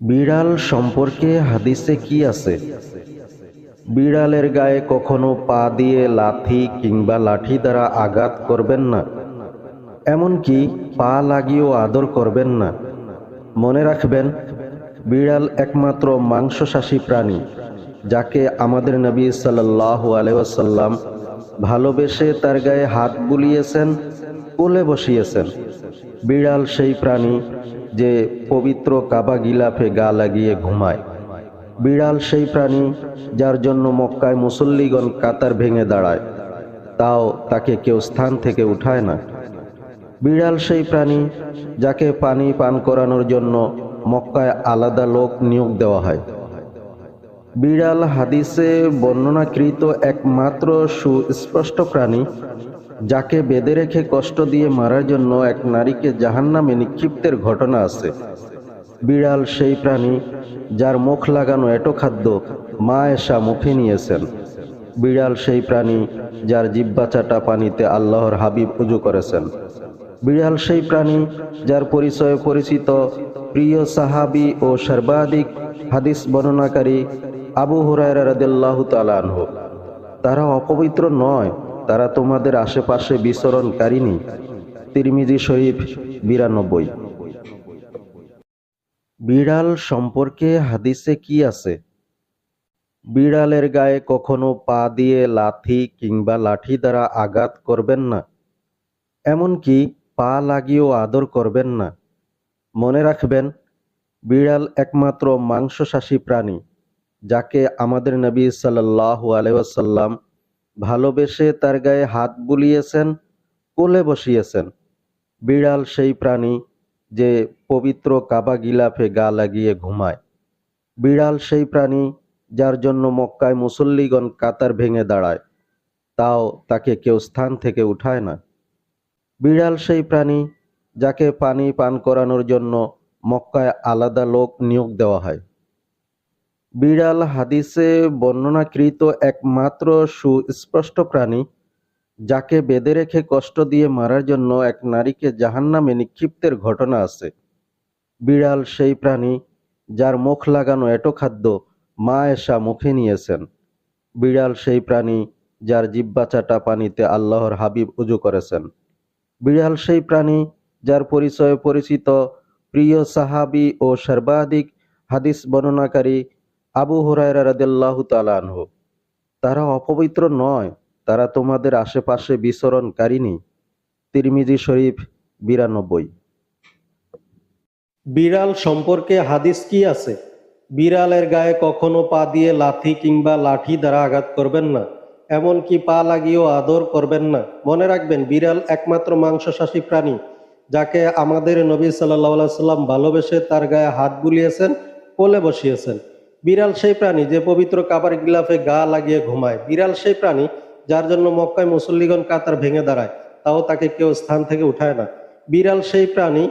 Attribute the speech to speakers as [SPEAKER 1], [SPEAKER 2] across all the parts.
[SPEAKER 1] বিড়াল সম্পর্কে হাদিসে কি আছে? বিড়ালের গায়ে কখনো পা দিয়ে লাথি কিংবা লাঠি দ্বারা আঘাত করবেন না। এমনকি পা লাগিয়েও আদর করবেন না। মনে রাখবেন, বিড়াল একমাত্র মাংসশাসী প্রাণী, যাকে আমাদের নবী সাল্লাহ আলহাসাল্লাম ভালোবেসে তার গায়ে হাত বুলিয়েছেন, কোলে বসিয়েছেন। বিড়াল সেই প্রাণী যে পবিত্র কাবা গিলাফে গা লাগিয়ে ঘুমায়। বিড়াল সেই প্রাণী যার জন্য মক্কায় মুসল্লিগণ কাতার ভেঙে দাঁড়ায়। তাও তাকে কেউ স্থান থেকে উঠায় না। বিড়াল সেই প্রাণী যাকে পানি পান করানোর জন্য মক্কায় আলাদা লোক নিয়োগ দেওয়া হয়। বিড়াল হাদিসে বর্ণনাকৃত একমাত্র সুস্পষ্ট প্রাণী যাকে বেঁধে রেখে কষ্ট দিয়ে মারার জন্য এক নারীকে জাহান্নামে নিক্ষিপ্তের ঘটনা আছে। বিড়াল সেই প্রাণী যার মুখ লাগানো এটো খাদ্য মা এসা মুখে নিয়েছেন। বিড়াল সেই প্রাণী যার জিব্বা চাটা পানিতে আল্লাহর হাবিব উজু করেছেন। বিড়াল সেই প্রাণী যার পরিচয়ে পরিচিত প্রিয় সাহাবি ও সর্বাধিক হাদিস বর্ণনাকারী আবু হুরায়রা রাদিয়াল্লাহু তাআলা আনহু। তারা অপবিত্র নয় তারা তোমাদের আশেপাশে বিচরণকারিনী তিরমিজি শরীফ বিরানব্বই। বিড়াল সম্পর্কে হাদিসে কি আছে? বিড়ালের গায়ে কখনো পা দিয়ে লাথি কিংবা লাঠি দ্বারা আঘাত করবেন না, এমনকি পা লাগিয়েও আদর করবেন না। মনে রাখবেন, বিড়াল একমাত্র মাংসশাসী প্রাণী, যাকে আমাদের নবী সাল্লাহ আলহাসাল্লাম ভালোবেসে তার গায়ে হাত বুলিয়েছেন, কোলে বসিয়েছেন। বিড়াল সেই প্রাণী যে পবিত্র কাবা গিলাফে গা লাগিয়ে ঘুমায়। বিড়াল সেই প্রাণী যার জন্য মক্কায় মুসল্লিগণ কাতার ভেঙে দাঁড়ায়। তাও তাকে কেউ স্থান থেকে উঠায় না। বিড়াল সেই প্রাণী যাকে পানি পান করানোর জন্য মক্কায় আলাদা লোক নিয়োগ দেওয়া হয়। বিড়াল হাদিসে বর্ণনাকৃত একমাত্র সুস্পষ্ট প্রাণী, যাকে বেঁধে রেখে কষ্ট দিয়ে মারার জন্য এক নারীকে জাহান্নামে নিক্ষিপ্তের ঘটনা আছে। বিড়াল সেই প্রাণী যার মুখ লাগানো এটো খাদ্য মা এসা মুখে নিয়েছেন। বিড়াল সেই প্রাণী যার জিব্বা চাটা পানিতে আল্লাহর হাবিব উজু করেছেন। বিড়াল সেই প্রাণী যার পরিচয়ে পরিচিত প্রিয় সাহাবি ও সর্বাধিক হাদিস বর্ণনাকারী আবু হুরায়রা তারা অপবিত্র নয়, তারা তোমাদের আশেপাশে বিচরণকারিনী তিরমিজি শরীফ বিরানব্বই।
[SPEAKER 2] বিড়াল সম্পর্কে হাদিস কি আছে? বিড়ালের গায়ে কখনো পা দিয়ে লাথি কিংবা লাঠি দ্বারা আঘাত করবেন না, এমনকি পা লাগিয়েও আদর করবেন না। মনে রাখবেন, বিড়াল একমাত্র মাংসশাসী প্রাণী, যাকে আমাদের নবী সাল্লাহ সাল্লাম ভালোবেসে তার গায়ে হাত বুলিয়েছেন, কোলে বসিয়েছেন। বিড়াল সেই প্রাণী যে পবিত্র কাবার গিলাফে গা লাগিয়ে ঘুমায়। বিড়াল সেই প্রাণী যার জন্য মক্কায় মুসল্লিগণ কাতার ভেঙে দাঁড়ায়, তাও তাকে কেউ স্থান থেকে উঠায় না। বিড়াল সেই প্রাণী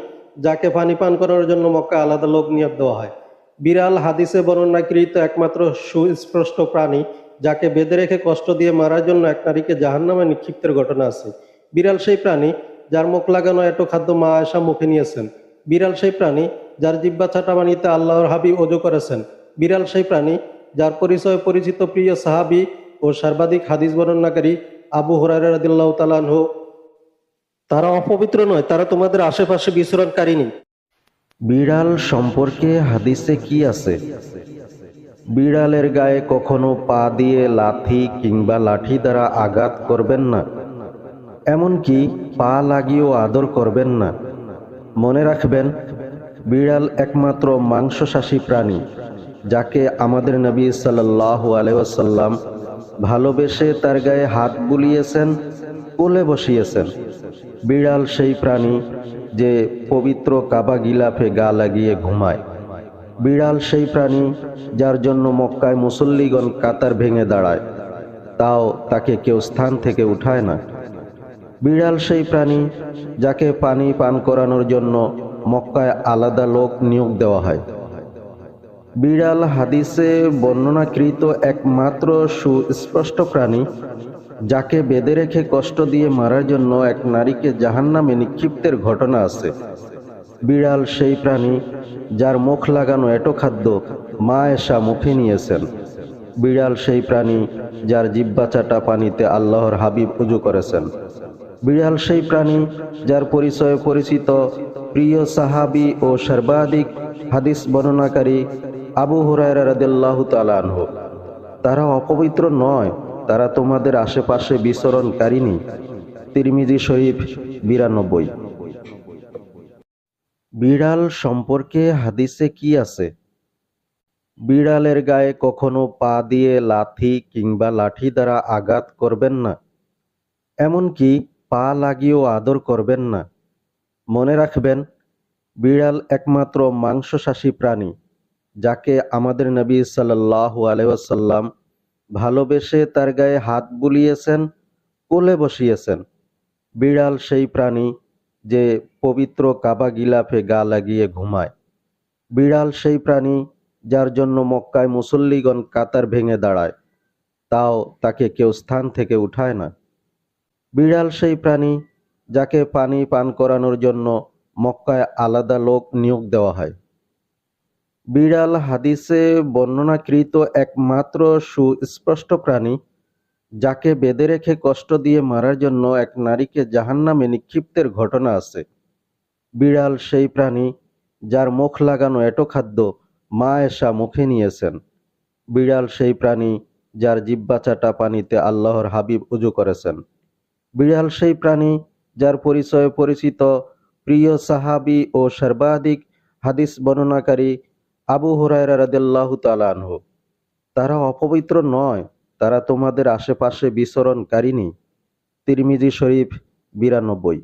[SPEAKER 2] যাকে পানি পান করার জন্য মক্কা আলাদা লোক নিয়োগ দেওয়া হয়। বিড়াল হাদিসে বর্ণনাকৃত একমাত্র সুস্পষ্ট প্রাণী যাকে বেঁধে রেখে কষ্ট দিয়ে মারার জন্য এক নারীকে জাহান্নামে নিক্ষিপ্তের ঘটনা আছে। বিড়াল সেই প্রাণী যার মুখ লাগানো এত খাদ্য মা আয়সা মুখে নিয়েছেন। বিড়াল সেই প্রাণী যার জিব্বা ছাটা বানিতে আল্লাহর হাবি ওজু করেছেন। বিড়াল সেই প্রাণী যার পরিচয় পরিচিত প্রিয় সাহাবি ও সর্বাধিক হাদিস বর্ণনাকারী আবু হুরায়রা রাদিয়াল্লাহু তাআলা তারা অপবিত্র নয়, তারা তোমাদের আশেপাশে বিচরণকারিনী
[SPEAKER 1] বিড়াল সম্পর্কে হাদিসে কি আছে? বিড়ালের গায়ে কখনো পা দিয়ে লাথি কিংবা লাঠি দ্বারা আঘাত করবেন না। এমনকি পা লাগিয়েও আদর করবেন না। মনে রাখবেন, বিড়াল একমাত্র মাংসশাসী প্রাণী। যাকে আমাদের নবী সাল্লাহ আলহাসাল্লাম ভালোবেসে তার গায়ে হাত বুলিয়েছেন, কোলে বসিয়েছেন। বিড়াল সেই প্রাণী যে পবিত্র কাবা গিলাফে গা লাগিয়ে ঘুমায়। বিড়াল সেই প্রাণী যার জন্য মক্কায় মুসল্লিগণ কাতার ভেঙে দাঁড়ায়। তাও তাকে কেউ স্থান থেকে উঠায় না। বিড়াল সেই প্রাণী যাকে পানি পান করানোর জন্য মক্কায় আলাদা লোক নিয়োগ দেওয়া হয়। বিড়াল হাদিসে বর্ণনাকৃত একমাত্র সুস্পষ্ট প্রাণী, যাকে বেঁধে রেখে কষ্ট দিয়ে মারার জন্য এক নারীকে জাহান্নামে নিক্ষিপ্তের ঘটনা আছে। বিড়াল সেই প্রাণী যার মুখ লাগানো এটো খাদ্য মা এসা মুখে নিয়েছেন। বিড়াল সেই প্রাণী যার জিব্বা চাটা পানিতে আল্লাহর হাবিব পুজো করেছেন। বিড়াল সেই প্রাণী যার পরিচয়ে পরিচিত প্রিয় সাহাবি ও সর্বাধিক হাদিস বর্ণনাকারী আবু হুরায়রা তারা অপবিত্র নয়, তারা তোমাদের আশেপাশে বিচরণকারিনী তিরমিজি শরীফ বিরানব্বই। বিড়াল সম্পর্কে হাদিসে কি আছে? বিড়ালের গায়ে কখনো পা দিয়ে লাথি কিংবা লাঠি দ্বারা আঘাত করবেন না, এমনকি পা লাগিয়েও আদর করবেন না। মনে রাখবেন, বিড়াল একমাত্র মাংসশাসী প্রাণী। যাকে আমাদের নবী সাল্লাল্লাহু আলাইহি ভালোবেসে তার গায়ে হাত বুলিয়েছেন, কোলে বসিয়েছেন। বিড়াল সেই প্রাণী যে পবিত্র কাবা গিলাফে গা লাগিয়ে ঘুমায়। বিড়াল সেই প্রাণী যার জন্য মক্কায় মুসল্লিগণ কাতার ভেঙে দাঁড়ায়। তাও তাকে কেউ স্থান থেকে উঠায় না। বিড়াল সেই প্রাণী যাকে পানি পান করানোর জন্য মক্কায় আলাদা লোক নিয়োগ দেওয়া হয়। বিড়াল হাদিসে বর্ণনাকৃত একমাত্র সুস্পষ্ট প্রাণী, যাকে বেঁধে রেখে কষ্ট দিয়ে মারার জন্য এক নারীকে জাহান্নামে নিক্ষিপ্তের ঘটনা আছে। বিড়াল সেই প্রাণী যার মুখ লাগানো এটো খাদ্য মা এসা মুখে নিয়েছেন। বিড়াল সেই প্রাণী যার জিব্বা চাটা পানিতে আল্লাহর হাবিব উজু করেছেন। বিড়াল সেই প্রাণী যার পরিচয়ে পরিচিত প্রিয় সাহাবি ও সর্বাধিক হাদিস বর্ণনাকারী আবু হুরায়রা রাদিয়াল্লাহু তাআলা আনহু, তারা অপবিত্র নয়, তারা তোমাদের আশেপাশে বিচরণকারিনী তিরমিজি শরীফ বিরানব্বই।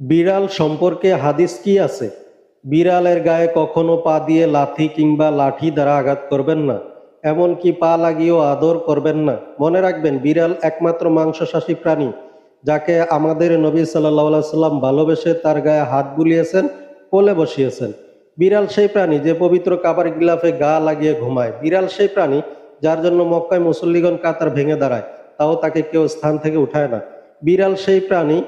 [SPEAKER 2] বিড়াল সম্পর্কে হাদিস কি আছে? বিড়ালের গায়ে কখনো পা দিয়ে লাথি কিংবা লাঠি দ্বারা আঘাত করবেন না, এমনকি পা লাগিয়েও আদর করবেন না। মনে রাখবেন, বিড়াল একমাত্র মাংসশাসী প্রাণী, যাকে আমাদের নবী সাল্লাহ সাল্লাম ভালোবেসে তার গায়ে হাত বুলিয়েছেন, কোলে বসিয়েছেন। বিড়াল সেই প্রাণী যে পবিত্র কাবার গিলাফে গা লাগিয়ে ঘুমায়। বিড়াল সেই প্রাণী যার জন্য মক্কায় মুসল্লিগণ কাতার ভেঙে দাঁড়ায়, তাও তাকে কেউ স্থান থেকে উঠায় না। বিড়াল সেই প্রাণী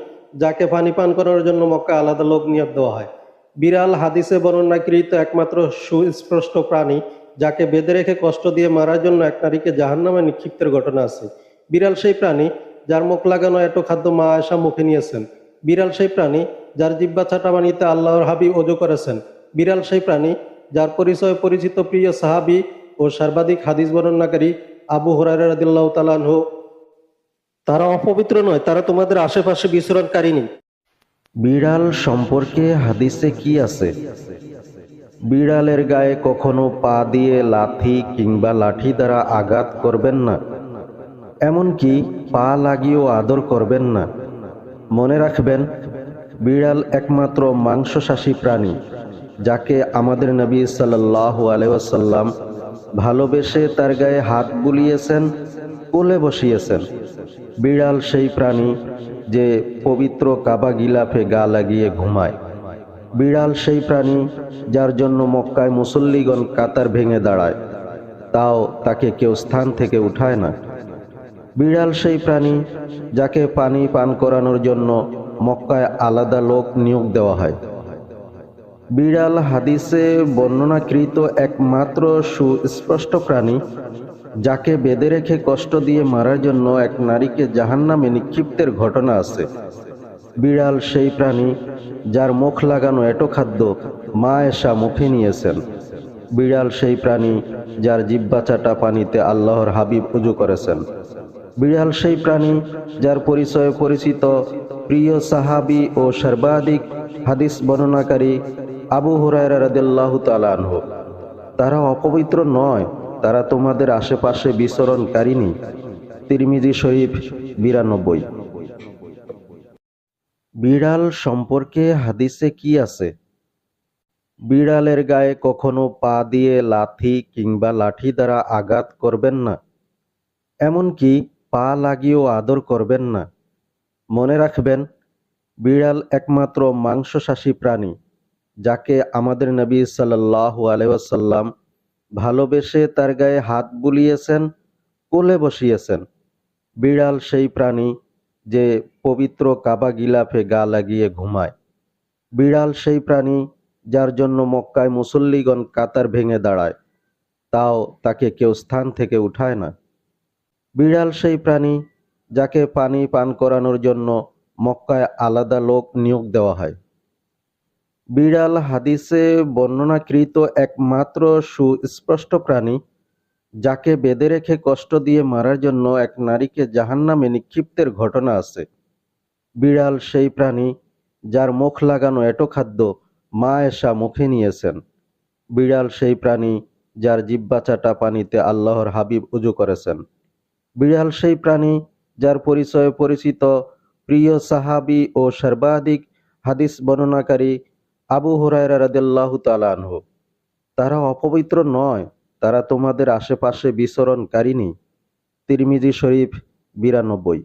[SPEAKER 2] যাকে পানি পান করার জন্য মক্কা আলাদা লোক নিয়োগ দেওয়া হয়। বিড়াল হাদিসে বর্ণনাকৃত একমাত্র সুস্পষ্ট প্রাণী যাকে বেঁধে রেখে কষ্ট দিয়ে মারার জন্য এক নারীকে জাহান্নামে নিক্ষিপ্তের ঘটনা আছে। বিড়াল সেই প্রাণী যার মুখ লাগানো এত খাদ্য মা আয়সা মুখে নিয়েছেন। বিড়াল সেই প্রাণী যার জিব্বা ছাটা বানিতে আল্লাহর হাবি অজু করেছেন। বিড়াল সেই প্রাণী, যার পরিচয় পরিচিত প্রিয় সাহাবি ও সর্বাধিক হাদিস বর্ণনাকারী আবু হুরায়রা রাদিয়াল্লাহু তাআলা আনহু। তারা অপবিত্র নয়, তারা তোমাদের আশেপাশে বিচরণকারিনী
[SPEAKER 1] বিড়াল সম্পর্কে হাদিসে কি আছে? বিড়ালের গায়ে কখনো পা দিয়ে লাথি কিংবা লাঠি দ্বারা আঘাত করবেন না। এমনকি পা লাগিয়েও আদর করবেন না। মনে রাখবেন, বিড়াল একমাত্র মাংসশাসী প্রাণী। যাকে আমাদের নবী সাল্লাল্লাহু আলাইহি ভালোবেসে তার গায়ে হাত বুলিয়েছেন, কোলে বসিয়েছেন। বিড়াল সেই প্রাণী যে পবিত্র কাবা গিলাফে গা লাগিয়ে ঘুমায়। বিড়াল সেই প্রাণী যার জন্য মক্কায় মুসল্লিগণ কাতার ভেঙে দাঁড়ায়। তাও তাকে কেউ স্থান থেকে উঠায় না। বিড়াল সেই প্রাণী যাকে পানি পান করানোর জন্য মক্কায় আলাদা লোক নিয়োগ দেওয়া হয়। বিড়াল হাদিসে বর্ণনাকৃত একমাত্র সুস্পষ্ট প্রাণী, যাকে বেঁধে রেখে কষ্ট দিয়ে মারার জন্য এক নারীকে জাহান্নামে নিক্ষিপ্তের ঘটনা আছে। বিড়াল সেই প্রাণী যার মুখ লাগানো এটো খাদ্য মা এসা মুখে নিয়েছেন। বিড়াল সেই প্রাণী যার জিব্বা চাটা পানিতে আল্লাহর হাবিব উজু করেছেন। বিড়াল সেই প্রাণী যার পরিচয়ে পরিচিত প্রিয় সাহাবি ও সর্বাধিক হাদিস বর্ণনাকারী আবু হুরায়রা তারা অপবিত্র নয়, তারা তোমাদের আশেপাশে বিচরণকারিনী তিরমিজি শরীফ বিরানব্বই। বিড়াল সম্পর্কে হাদিসে কি আছে? বিড়ালের গায়ে কখনো পা দিয়ে লাথি কিংবা লাঠি দ্বারা আঘাত করবেন না, এমনকি পা লাগিয়েও আদর করবেন না। মনে রাখবেন, বিড়াল একমাত্র মাংসশাসী প্রাণী। যাকে আমাদের নবী সাল্লাল্লাহু আলাইহি ভালোবেসে তার গায়ে হাত বুলিয়েছেন, কোলে বসিয়েছেন। বিড়াল সেই প্রাণী যে পবিত্র কাবা গিলাফে গা লাগিয়ে ঘুমায়। বিড়াল সেই প্রাণী যার জন্য মক্কায় মুসল্লিগণ কাতার ভেঙে দাঁড়ায়। তাও তাকে কেউ স্থান থেকে উঠায় না। বিড়াল সেই প্রাণী যাকে পানি পান করানোর জন্য মক্কায় আলাদা লোক নিয়োগ দেওয়া হয়। বিড়াল হাদিসে বর্ণনাকৃত একমাত্র সুস্পষ্ট প্রাণী, যাকে বেঁধে রেখে কষ্ট দিয়ে মারার জন্য এক নারীকে জাহান্নামে নিক্ষিপ্তের ঘটনা আছে। বিড়াল সেই প্রাণী যার মুখ লাগানো এটো খাদ্য মা এসা মুখে নিয়েছেন। বিড়াল সেই প্রাণী যার জিব্বা চাটা পানিতে আল্লাহর হাবিব উজু করেছেন। বিড়াল সেই প্রাণী যার পরিচয়ে পরিচিত প্রিয় সাহাবি ও সর্বাধিক হাদিস বর্ণনাকারী আবু হুরায়রা রাদিয়াল্লাহু তাআলা আনহু, তারা অপবিত্র নয়, তারা তোমাদের আশেপাশে বিচরণকারিনী তিরমিজি শরীফ বিরানব্বই।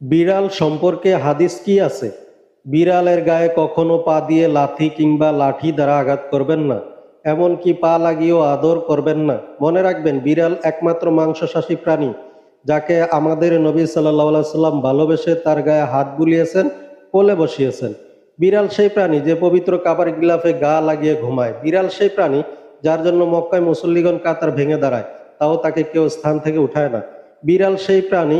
[SPEAKER 2] বিড়াল সম্পর্কে হাদিস কি আছে? বিড়ালের গায়ে কখনো পা দিয়ে লাথি কিংবা লাঠি দ্বারা আঘাত করবেন না, এমনকি পা লাগিয়েও আদর করবেন না। মনে রাখবেন, বিড়াল একমাত্র মাংসশাসী প্রাণী, যাকে আমাদের নবী সাল্লাহ সাল্লাম ভালোবেসে তার গায়ে হাত বুলিয়েছেন, কোলে বসিয়েছেন। বিড়াল সেই প্রাণী যে পবিত্র কাবার গিলাফে গা লাগিয়ে ঘুমায়। বিড়াল সেই প্রাণী যার জন্য মক্কায় মুসল্লিগণ কাতার ভেঙে দাঁড়ায়, তাও তাকে কেউ স্থান থেকে উঠায় না। বিড়াল সেই প্রাণী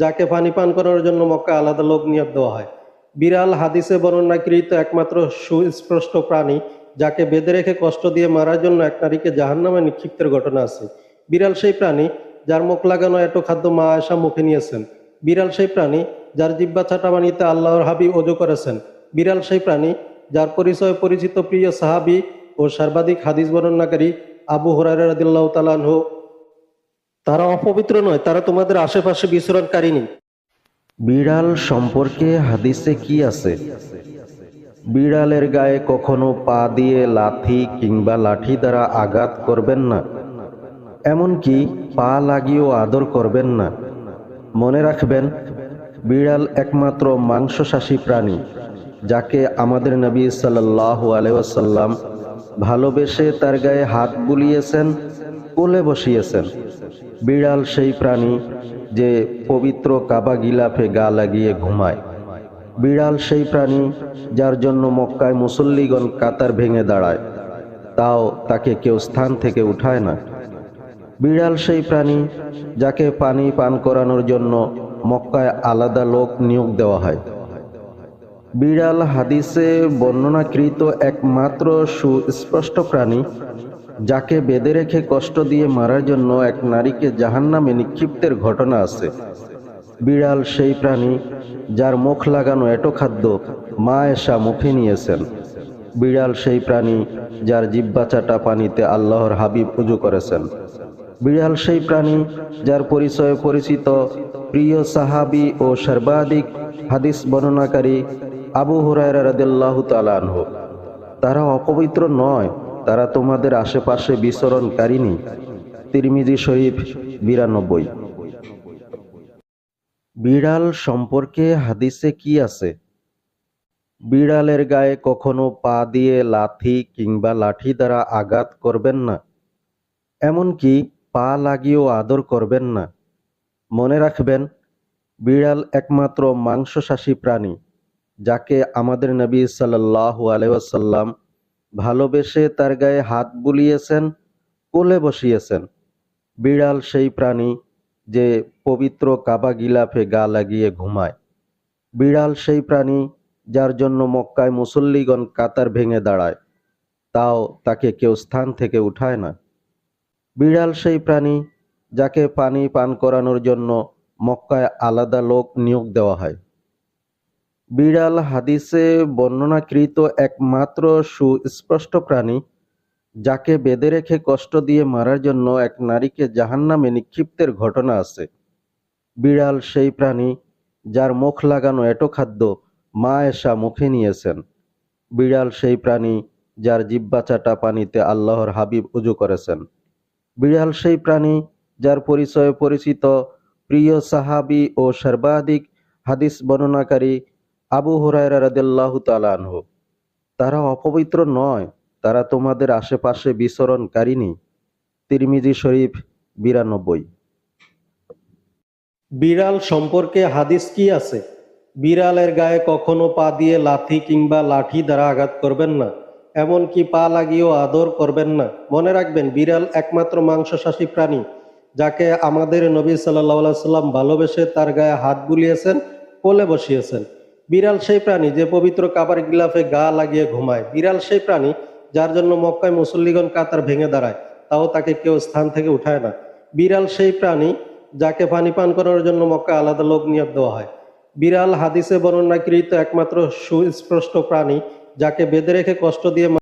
[SPEAKER 2] যাকে পানি পান করার জন্য মক্কা আলাদা লোক নিয়োগ দেওয়া হয়। বিড়াল হাদিসে বর্ণনাকৃত একমাত্র সুস্পষ্ট প্রাণী যাকে বেঁধে রেখে কষ্ট দিয়ে মারার জন্য এক নারীকে জাহান্নামে নিক্ষিপ্তের ঘটনা আছে। বিড়াল সেই প্রাণী যার মুখ লাগানো এত খাদ্য মা আয়সা মুখে নিয়েছেন। বিড়াল সেই প্রাণী যার জিব্বা ছাটা মানিতে আল্লাহর হাবি অজু করেছেন। বিড়াল সেই প্রাণী যার পরিচয় পরিচিত প্রিয় সাহাবি ও সর্বাধিক হাদিস বর্ণনাকারী আবু হরাইরা রাদিল্লাহ তালানহু তারা অপবিত্র নয়, তারা তোমাদের আশেপাশে বিচরণকারিনী
[SPEAKER 1] বিড়াল সম্পর্কে হাদিসে কি আছে? বিড়ালের গায়ে কখনো পা দিয়ে লাথি কিংবা লাঠি দ্বারা আঘাত করবেন না, এমনকি পা লাগিয়েও আদর করবেন না। মনে রাখবেন, বিড়াল একমাত্র মাংসশাসী প্রাণী। যাকে আমাদের নবী সাল্লাহ আলহাম ভালোবেসে তার গায়ে হাত বুলিয়েছেন, কোলে বসিয়েছেন। বিড়াল সেই প্রাণী যে পবিত্র কাবা গিলাফে গা লাগিয়ে ঘুমায়। বিড়াল সেই প্রাণী যার জন্য মক্কায় মুসল্লিগণ কাতার ভেঙে দাঁড়ায়। তাও তাকে কেউ স্থান থেকে উঠায় না। বিড়াল সেই প্রাণী যাকে পানি পান করানোর জন্য মক্কায় আলাদা লোক নিয়োগ দেওয়া হয়। বিড়াল হাদিসে বর্ণনাকৃত একমাত্র সুস্পষ্ট প্রাণী, যাকে বেঁধে রেখে কষ্ট দিয়ে মারার জন্য এক নারীকে জাহান্নামে নিক্ষিপ্তের ঘটনা আছে। বিড়াল সেই প্রাণী যার মুখ লাগানো এটো খাদ্য মা এসা মুখে নিয়েছেন। বিড়াল সেই প্রাণী যার জিব্বা চাটা পানিতে আল্লাহর হাবিব পুজো করেছেন। বিড়াল সেই প্রাণী যার পরিচয়ে পরিচিত প্রিয় সাহাবি ও সর্বাধিক হাদিস বর্ণনাকারী আবু হুরায়রা তারা অপবিত্র নয়, তারা তোমাদের আশেপাশে বিচরণকারিনী তিরমিজি শরীফ বিরানব্বই। বিড়াল সম্পর্কে হাদিসে কি আছে? বিড়ালের গায়ে কখনো পা দিয়ে লাথি কিংবা লাঠি দ্বারা আঘাত করবেন না, এমনকি পা লাগিয়েও আদর করবেন না। মনে রাখবেন, বিড়াল একমাত্র মাংসশাসী প্রাণী। যাকে আমাদের নবী সাল্লাহু আলহাম ভালোবেসে তার গায়ে হাত বুলিয়েছেন, কোলে বসিয়েছেন। বিড়াল সেই প্রাণী যে পবিত্র কাবা গিলাফে গা লাগিয়ে ঘুমায়। বিড়াল সেই প্রাণী যার জন্য মক্কায় মুসল্লিগণ কাতার ভেঙে দাঁড়ায়, তাও তাকে কেউ স্থান থেকে উঠায় না। বিড়াল সেই প্রাণী যাকে পানি পান করানোর জন্য মক্কায় আলাদা লোক নিয়োগ দেওয়া হয়। বিড়াল হাদিসে বর্ণনাকৃত একমাত্র সুস্পষ্ট প্রাণী, যাকে বেঁধে রেখে কষ্ট দিয়ে মারার জন্য এক নারীকে জাহান্নামে নিক্ষিপ্তের ঘটনা আছে। বিড়াল সেই প্রাণী যার মুখ লাগানো এটো খাদ্য মা এসা মুখে নিয়েছেন। বিড়াল সেই প্রাণী যার জিব্বা চাটা পানিতে আল্লাহর হাবিব উজু করেছেন। বিড়াল সেই প্রাণী যার পরিচয়ে পরিচিত প্রিয় সাহাবি ও সর্বাধিক হাদিস বর্ণনাকারী আবু হুরায়রা রাদিয়াল্লাহু তাআলা আনহু, তারা অপবিত্র নয়, তারা তোমাদের আশেপাশে বিচরণকারিনী তিরমিজি শরীফ বিরানব্বই।
[SPEAKER 2] বিড়াল সম্পর্কে হাদিস কি আছে? বিড়ালের গায়ে কখনো পা দিয়ে লাথি কিংবা লাঠি দ্বারা আঘাত করবেন না, এমনকি পা লাগিয়েও আদর করবেন না। মনে রাখবেন, বিড়াল একমাত্র মাংসশাসী প্রাণী, যাকে আমাদের নবী সাল্লাহ সাল্লাম ভালোবেসে তার গায়ে হাত বুলিয়েছেন, কোলে বসিয়েছেন। বিড়াল সেই প্রাণী যে পবিত্র কাবার গিলাফে গা লাগিয়ে ঘুমায়। বিড়াল সেই প্রাণী যার জন্য মক্কায় মুসল্লিগণ কাতার ভেঙে দাঁড়ায়, তাও তাকে কেউ স্থান থেকে উঠায় না। বিড়াল সেই প্রাণী যাকে পানি পান করার জন্য মক্কা আলাদা লোক নিয়োগ দেওয়া হয়। বিড়াল হাদিসে বর্ণনাকৃত একমাত্র সুস্পষ্ট প্রাণী যাকে বেঁধে রেখে কষ্ট দিয়ে